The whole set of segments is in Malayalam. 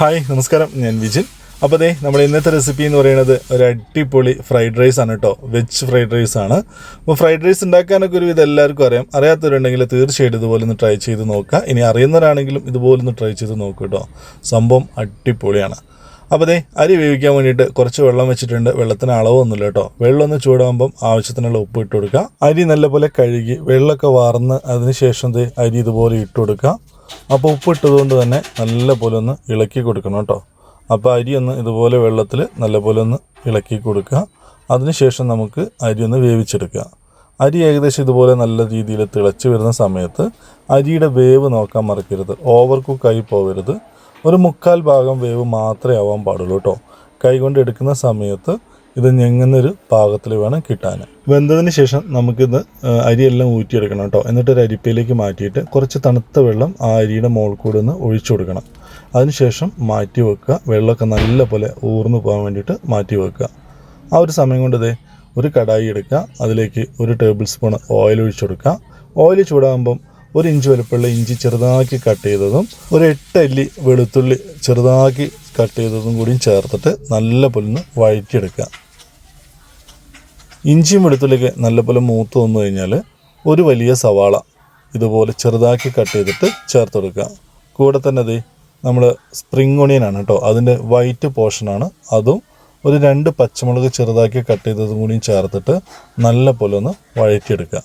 ഹായ് നമസ്കാരം. ഞാൻ വിജിൻ. അപ്പോൾ ദേ നമ്മുടെ ഇന്നത്തെ റെസിപ്പി എന്ന് പറയുന്നത് ഒരു അടിപൊളി ഫ്രൈഡ് റൈസ് ആണ് കേട്ടോ വെജ് ഫ്രൈഡ് റൈസ് ആണ്. അപ്പോൾ ഫ്രൈഡ് റൈസ് ഉണ്ടാക്കാനൊക്കെ ഒരു വിധം എല്ലാവർക്കും അറിയാം. അറിയാത്തവരുണ്ടെങ്കിൽ തീർച്ചയായിട്ടും ഇതുപോലെ ഒന്ന് ട്രൈ ചെയ്ത് നോക്കുക. ഇനി അറിയുന്നവരാണെങ്കിലും ഇതുപോലെ ഒന്ന് ട്രൈ ചെയ്ത് നോക്കുക കേട്ടോ സംഭവം അടിപൊളിയാണ്. അപ്പോൾ ദേ അരി വേവിക്കാൻ വേണ്ടിയിട്ട് കുറച്ച് വെള്ളം വെച്ചിട്ടുണ്ട്. വെള്ളത്തിന് അളവൊന്നുമില്ല കേട്ടോ വെള്ളം ഒന്ന് ചൂടാകുമ്പം ആവശ്യത്തിനുള്ള ഉപ്പ് ഇട്ട് കൊടുക്കുക. അരി നല്ലപോലെ കഴുകി വെള്ളമൊക്കെ വാർന്ന് അതിന് ശേഷം അരി ഇതുപോലെ ഇട്ട് കൊടുക്കുക. അപ്പോൾ ഉപ്പ് ഇട്ടതുകൊണ്ട് തന്നെ നല്ലപോലെ ഒന്ന് ഇളക്കി കൊടുക്കണം കേട്ടോ. അപ്പോൾ അരി ഒന്ന് ഇതുപോലെ വെള്ളത്തിൽ നല്ലപോലെ ഒന്ന് ഇളക്കി കൊടുക്കുക. അതിനുശേഷം നമുക്ക് അരി ഒന്ന് വേവിച്ചെടുക്കുക. അരി ഏകദേശം ഇതുപോലെ നല്ല രീതിയിൽ തിളച്ച് വരുന്ന സമയത്ത് അരിയുടെ വേവ് നോക്കാൻ മറക്കരുത്. ഓവർ കുക്കായി പോകരുത്. ഒരു മുക്കാൽ ഭാഗം വേവ് മാത്രമേ ആവാൻ പാടുള്ളൂ കേട്ടോ. കൈകൊണ്ട് എടുക്കുന്ന സമയത്ത് ഇത് ഞെങ്ങുന്നൊരു പാകത്തിൽ വേണം കിട്ടാൻ വെന്തതിന് ശേഷം നമുക്കിത് അരിയെല്ലാം ഊറ്റിയെടുക്കണം കേട്ടോ. എന്നിട്ട് ഒരു അരിപ്പയിലേക്ക് മാറ്റിയിട്ട് കുറച്ച് തണുത്ത വെള്ളം ആ അരിയുടെ മുകളിൽ കൂടെ ഒന്ന് ഒഴിച്ചു കൊടുക്കണം. അതിനുശേഷം മാറ്റി വെക്കുക. വെള്ളമൊക്കെ നല്ല പോലെ ഊർന്നു പോകാൻ വേണ്ടിയിട്ട് മാറ്റി വെക്കുക. ആ ഒരു സമയം കൊണ്ട് ഇതേ ഒരു കടായി എടുക്കുക. അതിലേക്ക് ഒരു ടേബിൾ സ്പൂൺ ഓയിൽ ഒഴിച്ചു കൊടുക്കുക. ഓയിൽ ചൂടാകുമ്പം ഒരു ഇഞ്ച് വലുപ്പമുള്ള ഇഞ്ചി ചെറുതാക്കി കട്ട് ചെയ്തതും ഒരു എട്ട് അല്ലി വെളുത്തുള്ളി ചെറുതാക്കി കട്ട് ചെയ്തതും കൂടിയും ചേർത്തിട്ട് നല്ല പോലെ ഒന്ന് വഴറ്റിയെടുക്കുക. ഇഞ്ചിയും വെളുത്തുള്ളിയൊക്കെ നല്ലപോലെ മൂത്ത് വന്നു കഴിഞ്ഞാൽ ഒരു വലിയ സവാള ഇതുപോലെ ചെറുതാക്കി കട്ട് ചെയ്തിട്ട് ചേർത്ത് കൊടുക്കുക. കൂടെ തന്നെ അത് നമ്മൾ സ്പ്രിംഗ് ഒണിയനാണ് കേട്ടോ അതിന്റെ വൈറ്റ് പോർഷനാണ് അതും ഒരു രണ്ട് പച്ചമുളക് ചെറുതാക്കി കട്ട് ചെയ്തതും കൂടിയും ചേർത്തിട്ട് നല്ല പോലെ ഒന്ന് വഴറ്റിയെടുക്കുക.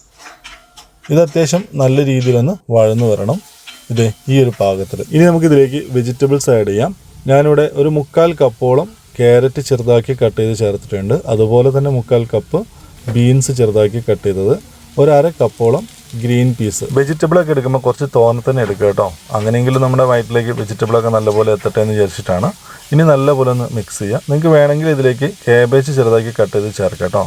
ഇത് അത്യാവശ്യം നല്ല രീതിയിലൊന്ന് വഴന്നു വരണം. ഇത് ഈ ഒരു പാകത്തിൽ ഇനി നമുക്കിതിലേക്ക് വെജിറ്റബിൾസ് ആഡ് ചെയ്യാം. ഞാനിവിടെ ഒരു മുക്കാൽ കപ്പോളം ക്യാരറ്റ് ചെറുതാക്കി കട്ട് ചെയ്ത് ചേർത്തിട്ടുണ്ട്. അതുപോലെ തന്നെ മുക്കാൽ കപ്പ് ബീൻസ് ചെറുതാക്കി കട്ട് ചെയ്തത്. ഒരര കപ്പോളം ഗ്രീൻ പീസ്. വെജിറ്റബിളൊക്കെ എടുക്കുമ്പോൾ കുറച്ച് തോനെ തന്നെ എടുക്കുക കേട്ടോ. അങ്ങനെയെങ്കിലും നമ്മുടെ വയറ്റിലേക്ക് വെജിറ്റബിളൊക്കെ നല്ലപോലെ എത്തട്ടെ എന്ന് വിചാരിച്ചിട്ടാണ്. ഇനി നല്ലപോലെ ഒന്ന് മിക്സ് ചെയ്യുക നിങ്ങൾക്ക് വേണമെങ്കിൽ ഇതിലേക്ക് കേബേജ് ചെറുതാക്കി കട്ട് ചെയ്ത് ചേർക്കാം കേട്ടോ.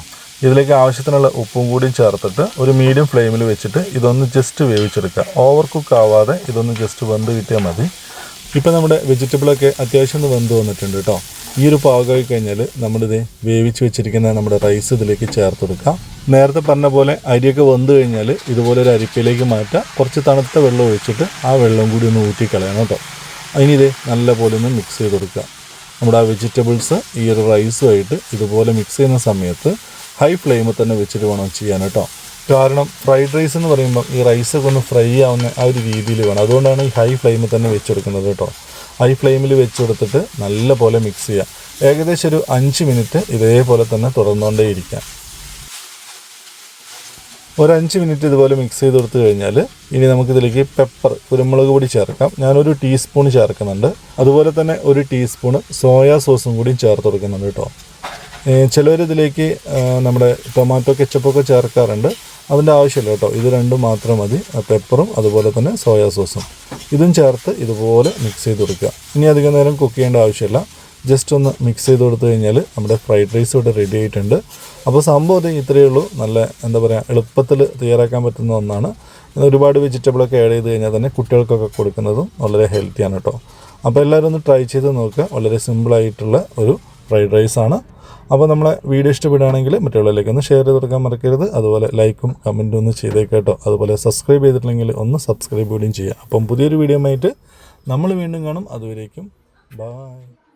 ഇതിലേക്ക് ആവശ്യത്തിനുള്ള ഉപ്പും കൂടിയും ചേർത്തിട്ട് ഒരു മീഡിയം ഫ്ലെയിമിൽ വെച്ചിട്ട് ഇതൊന്ന് ജസ്റ്റ് വേവിച്ചെടുക്കുക. ഓവർ കുക്ക് ആവാതെ ഇതൊന്ന് ജസ്റ്റ് വെന്ത് കിട്ടിയാൽ മതി. ഇപ്പം നമ്മുടെ വെജിറ്റബിളൊക്കെ അത്യാവശ്യം ഒന്ന് വെന്ത് വന്നിട്ടുണ്ട് കേട്ടോ. ഈ ഒരു പാകമായി കഴിഞ്ഞാൽ നമ്മളിത് വേവിച്ച് വെച്ചിരിക്കുന്ന നമ്മുടെ റൈസ് ഇതിലേക്ക് ചേർത്ത് കൊടുക്കാം. നേരത്തെ പറഞ്ഞ പോലെ അരിയൊക്കെ വെന്ത് കഴിഞ്ഞാൽ ഇതുപോലെ ഒരു അരിപ്പയിലേക്ക് മാറ്റുക കുറച്ച് തണുത്ത വെള്ളം ഒഴിച്ചിട്ട് ആ വെള്ളം കൂടി ഒന്ന് ഊറ്റിക്കളയണം കേട്ടോ. ഇനി ഇത് നല്ല പോലെ ഒന്ന് മിക്സ് ചെയ്ത് കൊടുക്കുക. നമ്മുടെ ആ വെജിറ്റബിൾസ് ഈ ഒരു റൈസുമായിട്ട് ഇതുപോലെ മിക്സ് ചെയ്യുന്ന സമയത്ത് ഹൈ ഫ്ലെയിമിൽ തന്നെ വെച്ചിട്ട് വേണം ചെയ്യാൻ കേട്ടോ. കാരണം ഫ്രൈഡ് റൈസ് എന്ന് പറയുമ്പോൾ ഈ റൈസൊക്കെ ഒന്ന് ഫ്രൈ ആവുന്ന ആ ഒരു രീതിയിൽ വേണം. അതുകൊണ്ടാണ് ഈ ഹൈ ഫ്ലെയിമിൽ തന്നെ വെച്ചെടുക്കുന്നത് കേട്ടോ. ഹൈ ഫ്ലെയിമിൽ വെച്ചെടുത്തിട്ട് നല്ല പോലെ മിക്സ് ചെയ്യുക ഏകദേശം ഒരു അഞ്ച് മിനിറ്റ് ഇതേപോലെ തന്നെ തുടർന്നുകൊണ്ടേ ഇരിക്കാം. ഒരു അഞ്ച് മിനിറ്റ് ഇതുപോലെ മിക്സ് ചെയ്ത് കൊടുത്തു കഴിഞ്ഞാൽ ഇനി നമുക്കിതിലേക്ക് പെപ്പർ കുരുമുളക് പൊടി ചേർക്കാം. ഞാനൊരു ടീസ്പൂൺ ചേർക്കുന്നുണ്ട്. അതുപോലെ തന്നെ ഒരു ടീസ്പൂൺ സോയാ സോസും കൂടി ചേർത്ത് കൊടുക്കുന്നുണ്ട് കേട്ടോ. ചിലവരിതിലേക്ക് നമ്മുടെ ടൊമാറ്റോ കെച്ചപ്പൊക്കെ ചേർക്കാറുണ്ട്. അതിന്റെ ആവശ്യമില്ല കേട്ടോ. ഇത് രണ്ടും മാത്രം മതി. പെപ്പറും അതുപോലെ തന്നെ സോയാ സോസും ഇതും ചേർത്ത് ഇതുപോലെ മിക്സ് ചെയ്ത് കൊടുക്കുക. ഇനി അധികം നേരം കുക്ക് ചെയ്യേണ്ട ആവശ്യമില്ല. ജസ്റ്റ് ഒന്ന് മിക്സ് ചെയ്ത് കൊടുത്തു കഴിഞ്ഞാൽ നമ്മുടെ ഫ്രൈഡ് റൈസ് ഇവിടെ റെഡി ആയിട്ടുണ്ട്. അപ്പോൾ സംഭവം ഇത് ഇത്രയേ ഉള്ളൂ. നല്ല എന്താ പറയുക എളുപ്പത്തിൽ തയ്യാറാക്കാൻ പറ്റുന്ന ഒന്നാണ്. ഒരുപാട് വെജിറ്റബിളൊക്കെ ആഡ് ചെയ്ത് കഴിഞ്ഞാൽ തന്നെ കുട്ടികൾക്കൊക്കെ കൊടുക്കുന്നതും വളരെ ഹെൽത്തിയാണ് കേട്ടോ. അപ്പോൾ എല്ലാവരും ഒന്ന് ട്രൈ ചെയ്ത് നോക്കുക. വളരെ സിമ്പിളായിട്ടുള്ള ഒരു ഫ്രൈഡ് റൈസ് ആണ് അപ്പോൾ നമ്മളെ വീഡിയോ ഇഷ്ടപ്പെടുകയാണെങ്കിൽ മറ്റുള്ളവരിലേക്ക് ഒന്ന് ഷെയർ ചെയ്ത് കൊടുക്കാൻ മറക്കരുത്. അതുപോലെ ലൈക്കും കമന്റും ഒന്ന് ചെയ്തേക്കേട്ടോ അതുപോലെ സബ്സ്ക്രൈബ് ചെയ്തിട്ടില്ലെങ്കിൽ ഒന്ന് സബ്സ്ക്രൈബ് കൂടിയും ചെയ്യുക. അപ്പം പുതിയൊരു വീഡിയോ ആയിട്ട് നമ്മൾ വീണ്ടും കാണും. അതുവരേക്കും. ബായ്